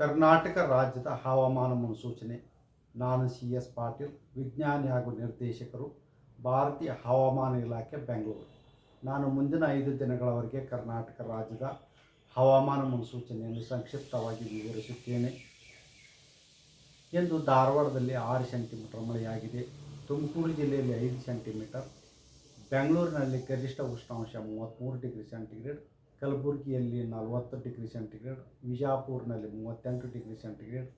ಕರ್ನಾಟಕ ರಾಜ್ಯದ ಹವಾಮಾನ ಮುನ್ಸೂಚನೆ ನಾನು ಸಿ ಎಸ್ ಪಾಟೀಲ್, ವಿಜ್ಞಾನಿ ಹಾಗೂ ನಿರ್ದೇಶಕರು, ಭಾರತೀಯ ಹವಾಮಾನ ಇಲಾಖೆ, ಬೆಂಗಳೂರು. ನಾನು ಮುಂದಿನ ಐದು ದಿನಗಳವರೆಗೆ ಕರ್ನಾಟಕ ರಾಜ್ಯದ ಹವಾಮಾನ ಮುನ್ಸೂಚನೆಯನ್ನು ಸಂಕ್ಷಿಪ್ತವಾಗಿ ವಿವರಿಸುತ್ತೇನೆ. ಎಂದು ಧಾರವಾಡದಲ್ಲಿ ಆರು ಸೆಂಟಿಮೀಟರ್ ಮಳೆಯಾಗಿದೆ. ತುಮಕೂರು ಜಿಲ್ಲೆಯಲ್ಲಿ ಐದು ಸೆಂಟಿಮೀಟರ್, ಬೆಂಗಳೂರಿನಲ್ಲಿ ಗರಿಷ್ಠ ಉಷ್ಣಾಂಶ ಮೂವತ್ತ್ಮೂರು ಡಿಗ್ರಿ ಸೆಂಟಿಗ್ರೇಡ್ ಕಲಬುರಗಿಯಲ್ಲಿ ನಲವತ್ತು ಡಿಗ್ರಿ ಸೆಂಟಿಗ್ರೇಡ್, ವಿಜಾಪುರ್ನಲ್ಲಿ ಮೂವತ್ತೆಂಟು ಡಿಗ್ರಿ ಸೆಂಟಿಗ್ರೇಡ್,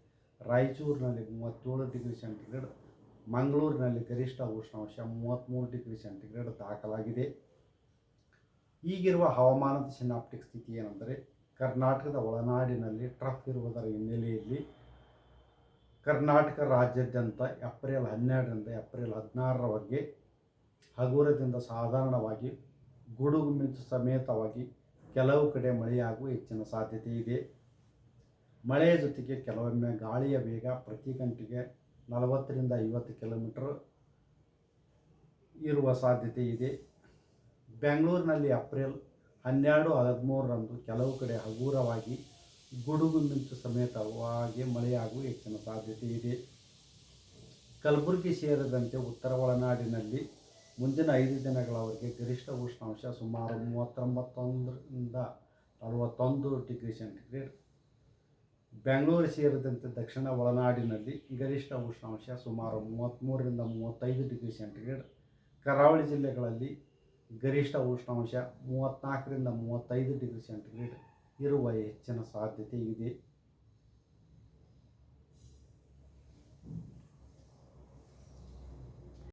ರಾಯಚೂರಿನಲ್ಲಿ ಮೂವತ್ತೇಳು ಡಿಗ್ರಿ ಸೆಂಟಿಗ್ರೇಡ್, ಮಂಗಳೂರಿನಲ್ಲಿ ಗರಿಷ್ಠ ಉಷ್ಣಾಂಶ ಮೂವತ್ತ್ಮೂರು ಡಿಗ್ರಿ ಸೆಂಟಿಗ್ರೇಡ್ ದಾಖಲಾಗಿದೆ. ಈಗಿರುವ ಹವಾಮಾನದ ಸಿನಾಪ್ಟಿಕ್ ಸ್ಥಿತಿ ಏನೆಂದರೆ, ಕರ್ನಾಟಕದ ಒಳನಾಡಿನಲ್ಲಿ ಟ್ರಫ್ ಇರುವುದರ ಹಿನ್ನೆಲೆಯಲ್ಲಿ ಕರ್ನಾಟಕ ರಾಜ್ಯಾದ್ಯಂತ ಏಪ್ರಿಲ್ ಹನ್ನೆರಡರಿಂದ ಏಪ್ರಿಲ್ ಹದಿನಾರರವರೆಗೆ ಹಗುರದಿಂದ ಸಾಧಾರಣವಾಗಿ ಗುಡುಗು ಮಿಂಚು ಸಮೇತವಾಗಿ ಕೆಲವು ಕಡೆ ಮಳೆಯಾಗುವ ಹೆಚ್ಚಿನ ಸಾಧ್ಯತೆ ಇದೆ. ಮಳೆಯ ಜೊತೆಗೆ ಕೆಲವೊಮ್ಮೆ ಗಾಳಿಯ ವೇಗ ಪ್ರತಿ ಗಂಟೆಗೆ ನಲವತ್ತರಿಂದ ಐವತ್ತು ಕಿಲೋಮೀಟರ್ ಇರುವ ಸಾಧ್ಯತೆ ಇದೆ. ಬೆಂಗಳೂರಿನಲ್ಲಿ ಏಪ್ರಿಲ್ ಹನ್ನೆರಡು ಹದಿಮೂರರಂದು ಕೆಲವು ಕಡೆ ಹಗುರವಾಗಿ ಗುಡುಗು ಮಿಂಚು ಸಮೇತವಾಗಿ ಮಳೆಯಾಗುವ ಹೆಚ್ಚಿನ ಸಾಧ್ಯತೆ ಇದೆ. ಕಲಬುರಗಿ ಸೇರಿದಂತೆ ಉತ್ತರ ಒಳನಾಡಿನಲ್ಲಿ ಮುಂದಿನ ಐದು ದಿನಗಳವರೆಗೆ ಗರಿಷ್ಠ ಉಷ್ಣಾಂಶ ಸುಮಾರು ಮೂವತ್ತೊಂಬತ್ತೊಂದರಿಂದ ನಲವತ್ತೊಂದು ಡಿಗ್ರಿ ಸೆಂಟಿಗ್ರೇಡ್. ಬೆಂಗಳೂರು ಸೇರಿದಂತೆ ದಕ್ಷಿಣ ಒಳನಾಡಿನಲ್ಲಿ ಗರಿಷ್ಠ ಉಷ್ಣಾಂಶ ಸುಮಾರು ಮೂವತ್ತ್ಮೂರರಿಂದ ಮೂವತ್ತೈದು ಡಿಗ್ರಿ ಸೆಂಟಿಗ್ರೇಡ್. ಕರಾವಳಿ ಜಿಲ್ಲೆಗಳಲ್ಲಿ ಗರಿಷ್ಠ ಉಷ್ಣಾಂಶ ಮೂವತ್ತ್ನಾಲ್ಕರಿಂದ ಮೂವತ್ತೈದು ಡಿಗ್ರಿ ಸೆಂಟಿಗ್ರೇಡ್ ಇರುವ ಹೆಚ್ಚಿನ ಸಾಧ್ಯತೆ ಇದೆ.